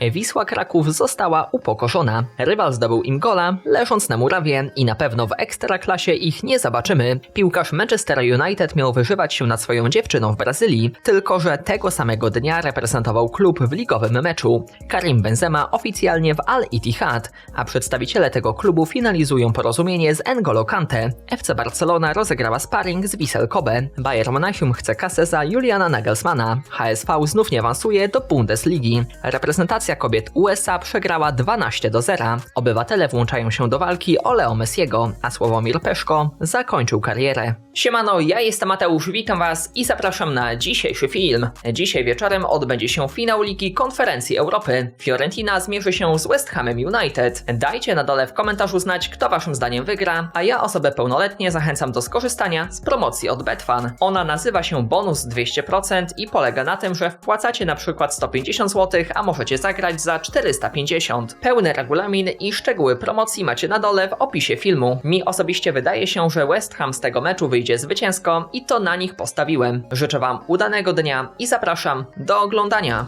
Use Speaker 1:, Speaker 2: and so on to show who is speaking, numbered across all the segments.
Speaker 1: Wisła Kraków została upokorzona. Rywal zdobył im gola, leżąc na murawie i na pewno w ekstraklasie ich nie zobaczymy. Piłkarz Manchester United miał wyżywać się nad swoją dziewczyną w Brazylii, tylko że tego samego dnia reprezentował klub w ligowym meczu. Karim Benzema oficjalnie w Al Ittihad, a przedstawiciele tego klubu finalizują porozumienie z N'Golo Kante. FC Barcelona rozegrała sparring z Vissel Kobe. Bayern Monachium chce kasę za Juliana Nagelsmana. HSV znów nie awansuje do Bundesligi. Reprezentacja kobiet USA przegrała 12 do 0. Obywatele włączają się do walki o Leo Messiego, a Sławomir Peszko zakończył karierę. Siemano, ja jestem Mateusz, witam Was i zapraszam na dzisiejszy film. Dzisiaj wieczorem odbędzie się finał Ligi Konferencji Europy. Fiorentina zmierzy się z West Hamem United. Dajcie na dole w komentarzu znać, kto Waszym zdaniem wygra, a ja osobę pełnoletnie zachęcam do skorzystania z promocji od Betfan. Ona nazywa się bonus 200% i polega na tym, że wpłacacie na przykład 150 zł, a możecie zagrać za 450. Pełny regulamin i szczegóły promocji macie na dole w opisie filmu. Mi osobiście wydaje się, że West Ham z tego meczu wyjdzie zwycięsko i to na nich postawiłem. Życzę Wam udanego dnia i zapraszam do oglądania.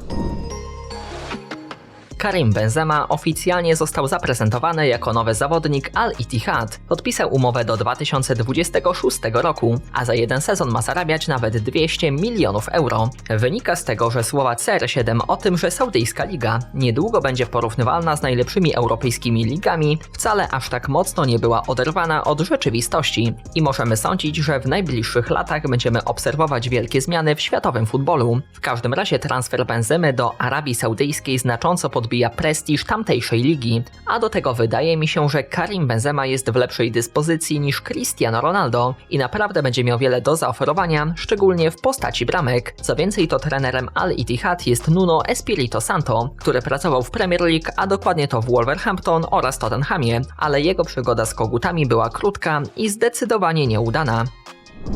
Speaker 1: Karim Benzema oficjalnie został zaprezentowany jako nowy zawodnik Al Ittihad. Podpisał umowę do 2026 roku, a za jeden sezon ma zarabiać nawet 200 milionów euro. Wynika z tego, że słowa CR7 o tym, że Saudyjska Liga niedługo będzie porównywalna z najlepszymi europejskimi ligami, wcale aż tak mocno nie była oderwana od rzeczywistości i możemy sądzić, że w najbliższych latach będziemy obserwować wielkie zmiany w światowym futbolu. W każdym razie transfer Benzemy do Arabii Saudyjskiej znacząco pod podbija prestiż tamtejszej ligi, a do tego wydaje mi się, że Karim Benzema jest w lepszej dyspozycji niż Cristiano Ronaldo i naprawdę będzie miał wiele do zaoferowania, szczególnie w postaci bramek. Co więcej, to trenerem Al Ittihad jest Nuno Espirito Santo, który pracował w Premier League, a dokładnie to w Wolverhampton oraz Tottenhamie, ale jego przygoda z kogutami była krótka i zdecydowanie nieudana.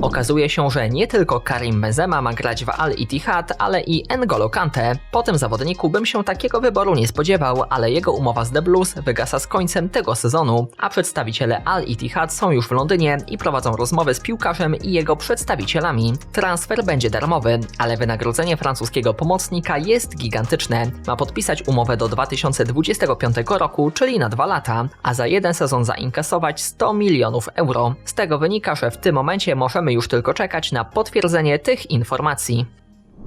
Speaker 1: Okazuje się, że nie tylko Karim Benzema ma grać w Al Ittihad, ale i N'Golo Kante. Po tym zawodniku bym się takiego wyboru nie spodziewał, ale jego umowa z The Blues wygasa z końcem tego sezonu, a przedstawiciele Al Ittihad są już w Londynie i prowadzą rozmowy z piłkarzem i jego przedstawicielami. Transfer będzie darmowy, ale wynagrodzenie francuskiego pomocnika jest gigantyczne. Ma podpisać umowę do 2025 roku, czyli na dwa lata, a za jeden sezon zainkasować 100 milionów euro. Z tego wynika, że w tym momencie może możemy już tylko czekać na potwierdzenie tych informacji.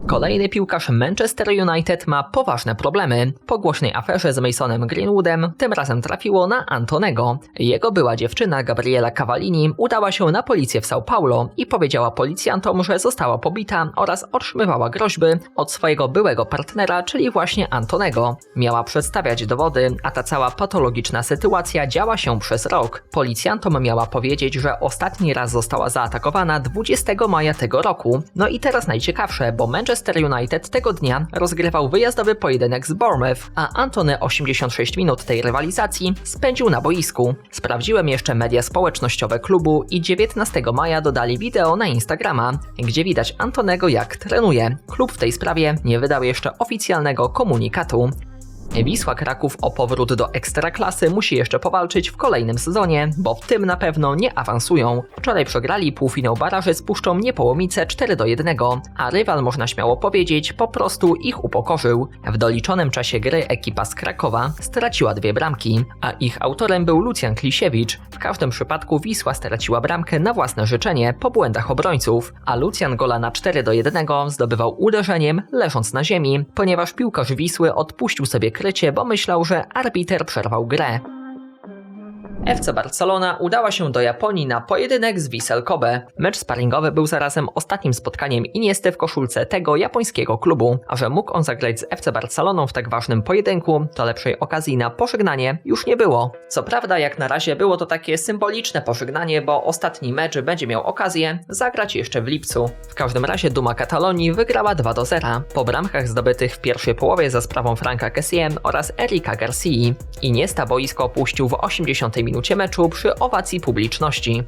Speaker 1: Kolejny piłkarz Manchester United ma poważne problemy. Po głośnej aferze z Masonem Greenwoodem tym razem trafiło na Antonego. Jego była dziewczyna Gabriela Cavallini udała się na policję w São Paulo i powiedziała policjantom, że została pobita oraz otrzymywała groźby od swojego byłego partnera, czyli właśnie Antonego. Miała przedstawiać dowody, a ta cała patologiczna sytuacja działa się przez rok. Policjantom miała powiedzieć, że ostatni raz została zaatakowana 20 maja tego roku. No i teraz najciekawsze, bo Manchester Manchester United tego dnia rozgrywał wyjazdowy pojedynek z Bournemouth, a Antony 86 minut tej rywalizacji spędził na boisku. Sprawdziłem jeszcze media społecznościowe klubu i 19 maja dodali wideo na Instagrama, gdzie widać Antonego jak trenuje. Klub w tej sprawie nie wydał jeszcze oficjalnego komunikatu. Wisła Kraków o powrót do ekstraklasy musi jeszcze powalczyć w kolejnym sezonie, bo w tym na pewno nie awansują. Wczoraj przegrali półfinał baraży z Puszczą Niepołomice 4 do 1, a rywal można śmiało powiedzieć po prostu ich upokorzył. W doliczonym czasie gry ekipa z Krakowa straciła dwie bramki, a ich autorem był Lucjan Klisiewicz. W każdym przypadku Wisła straciła bramkę na własne życzenie po błędach obrońców, a Lucjan gola na 4 do 1 zdobywał uderzeniem leżąc na ziemi, ponieważ piłkarz Wisły odpuścił sobie bo myślał, że arbiter przerwał grę. FC Barcelona udała się do Japonii na pojedynek z Vissel Kobe. Mecz sparingowy był zarazem ostatnim spotkaniem Iniesty w koszulce tego japońskiego klubu, a że mógł on zagrać z FC Barceloną w tak ważnym pojedynku, to lepszej okazji na pożegnanie już nie było. Co prawda, jak na razie było to takie symboliczne pożegnanie, bo ostatni mecz będzie miał okazję zagrać jeszcze w lipcu. W każdym razie Duma Katalonii wygrała 2 do 0 po bramkach zdobytych w pierwszej połowie za sprawą Franka Kessiem oraz Erika Garcia. Iniesta boisko opuścił w 80 minucie minucie meczu przy owacji publiczności.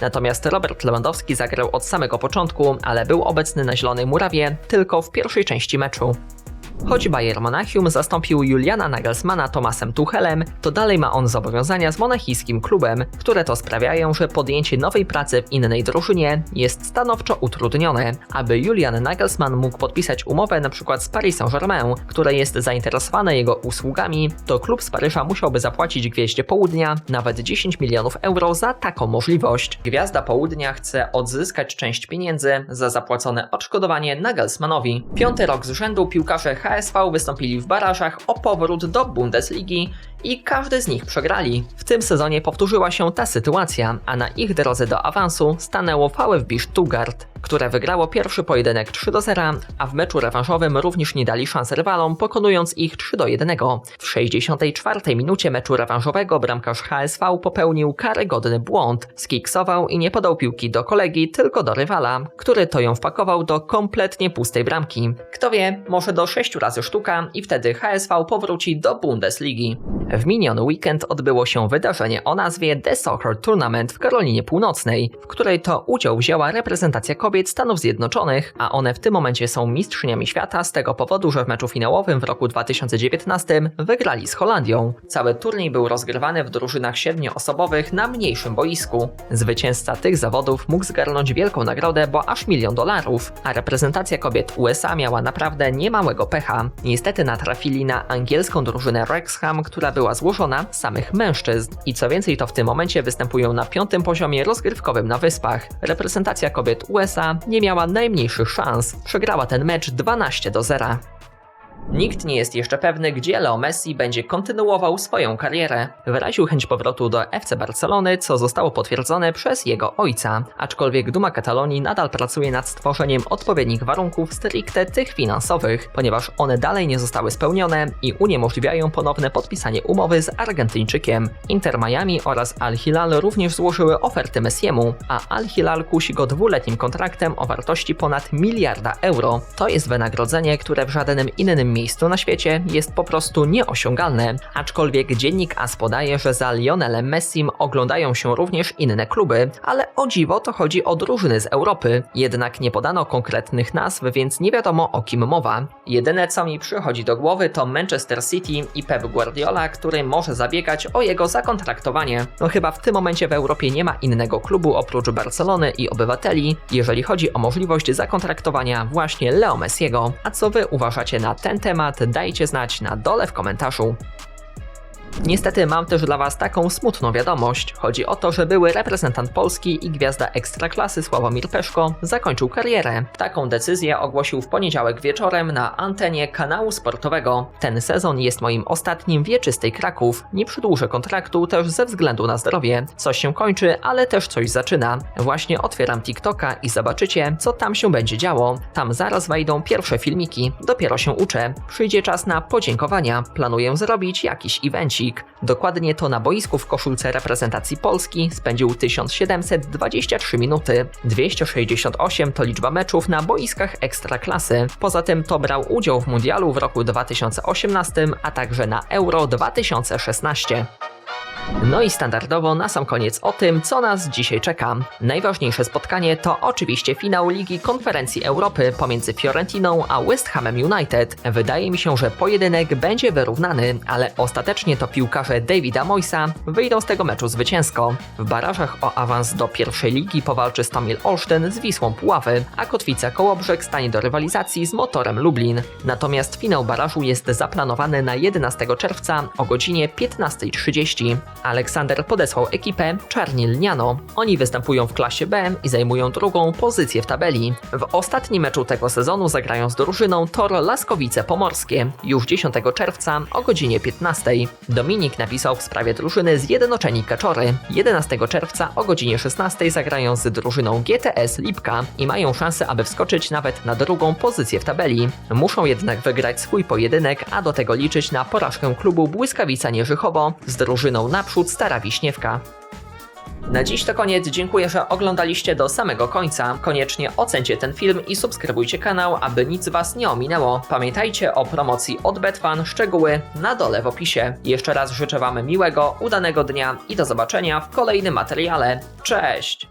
Speaker 1: Natomiast Robert Lewandowski zagrał od samego początku, ale był obecny na Zielonej Murawie tylko w pierwszej części meczu. Choć Bayern Monachium zastąpił Juliana Nagelsmana Tomasem Tuchelem, to dalej ma on zobowiązania z monachijskim klubem, które to sprawiają, że podjęcie nowej pracy w innej drużynie jest stanowczo utrudnione. Aby Julian Nagelsmann mógł podpisać umowę np. z Paris Saint-Germain, które jest zainteresowane jego usługami, to klub z Paryża musiałby zapłacić Gwieździe Południa nawet 10 milionów euro za taką możliwość. Gwiazda Południa chce odzyskać część pieniędzy za zapłacone odszkodowanie Nagelsmannowi. Piąty rok z rzędu piłkarze HSV wystąpili w barażach o powrót do Bundesligi i każdy z nich przegrali. W tym sezonie powtórzyła się ta sytuacja, a na ich drodze do awansu stanęło VfB Stuttgart, które wygrało pierwszy pojedynek 3 do 0, a w meczu rewanżowym również nie dali szans rywalom, pokonując ich 3 do 1. W 64 minucie meczu rewanżowego bramkarz HSV popełnił karygodny błąd. Skiksował i nie podał piłki do kolegi, tylko do rywala, który to ją wpakował do kompletnie pustej bramki. Kto wie, może do 6 razy sztuka i wtedy HSV powróci do Bundesligi. W miniony weekend odbyło się wydarzenie o nazwie The Soccer Tournament w Karolinie Północnej, w której to udział wzięła reprezentacja kobiet Stanów Zjednoczonych, a one w tym momencie są mistrzyniami świata z tego powodu, że w meczu finałowym w roku 2019 wygrali z Holandią. Cały turniej był rozgrywany w drużynach siedmioosobowych na mniejszym boisku. Zwycięzca tych zawodów mógł zgarnąć wielką nagrodę, bo aż milion dolarów, a reprezentacja kobiet USA miała naprawdę niemałego pecha. Niestety natrafili na angielską drużynę Wrexham, która była złożona z samych mężczyzn i co więcej to w tym momencie występują na piątym poziomie rozgrywkowym na wyspach. Reprezentacja kobiet USA nie miała najmniejszych szans. Przegrała ten mecz 12 do 0. Nikt nie jest jeszcze pewny, gdzie Leo Messi będzie kontynuował swoją karierę. Wyraził chęć powrotu do FC Barcelony, co zostało potwierdzone przez jego ojca, aczkolwiek Duma Katalonii nadal pracuje nad stworzeniem odpowiednich warunków stricte tych finansowych, ponieważ one dalej nie zostały spełnione i uniemożliwiają ponowne podpisanie umowy z Argentyńczykiem. Inter Miami oraz Al Hilal również złożyły oferty Messiemu, a Al Hilal kusi go dwuletnim kontraktem o wartości ponad miliarda euro. To jest wynagrodzenie, które w żadnym innym miejscu na świecie jest po prostu nieosiągalne, aczkolwiek dziennik AS podaje, że za Lionelem Messim oglądają się również inne kluby, ale o dziwo to chodzi o drużyny z Europy. Jednak nie podano konkretnych nazw, więc nie wiadomo o kim mowa. Jedyne co mi przychodzi do głowy to Manchester City i Pep Guardiola, który może zabiegać o jego zakontraktowanie. No chyba w tym momencie w Europie nie ma innego klubu oprócz Barcelony i obywateli, jeżeli chodzi o możliwość zakontraktowania właśnie Leo Messiego. A co wy uważacie na ten temat, dajcie znać na dole w komentarzu. Niestety mam też dla Was taką smutną wiadomość. Chodzi o to, że były reprezentant Polski i gwiazda ekstraklasy Sławomir Peszko zakończył karierę. Taką decyzję ogłosił w poniedziałek wieczorem na antenie kanału sportowego. Ten sezon jest moim ostatnim wieczystej Kraków. Nie przedłużę kontraktu też ze względu na zdrowie. Coś się kończy, ale też coś zaczyna. Właśnie otwieram TikToka i zobaczycie, co tam się będzie działo. Tam zaraz wejdą pierwsze filmiki. Dopiero się uczę. Przyjdzie czas na podziękowania. Planuję zrobić jakiś evencik. Dokładnie to na boisku w koszulce reprezentacji Polski spędził 1723 minuty. 268 to liczba meczów na boiskach ekstraklasy. Poza tym to brał udział w mundialu w roku 2018, a także na Euro 2016. No i standardowo na sam koniec o tym, co nas dzisiaj czeka. Najważniejsze spotkanie to oczywiście finał Ligi Konferencji Europy pomiędzy Fiorentiną a West Hamem United. Wydaje mi się, że pojedynek będzie wyrównany, ale ostatecznie to piłkarze Davida Moysa wyjdą z tego meczu zwycięsko. W barażach o awans do pierwszej ligi powalczy Stomil Olsztyn z Wisłą Puławy, a Kotwica Kołobrzeg stanie do rywalizacji z Motorem Lublin. Natomiast finał barażu jest zaplanowany na 11 czerwca o godzinie 15.30. Aleksander podesłał ekipę Czarni Lniano. Oni występują w klasie B i zajmują drugą pozycję w tabeli. W ostatnim meczu tego sezonu zagrają z drużyną Tor Laskowice Pomorskie już 10 czerwca o godzinie 15. Dominik napisał w sprawie drużyny Zjednoczeni Kaczory. 11 czerwca o godzinie 16 zagrają z drużyną GTS Lipka i mają szansę, aby wskoczyć nawet na drugą pozycję w tabeli. Muszą jednak wygrać swój pojedynek, a do tego liczyć na porażkę klubu Błyskawica Nierzychowo z drużyną naprzód Stara Wiśniewka. Na dziś to koniec, dziękuję, że oglądaliście do samego końca. Koniecznie ocencie ten film i subskrybujcie kanał, aby nic Was nie ominęło. Pamiętajcie o promocji od Betfan, szczegóły na dole w opisie. Jeszcze raz życzę Wam miłego, udanego dnia i do zobaczenia w kolejnym materiale. Cześć!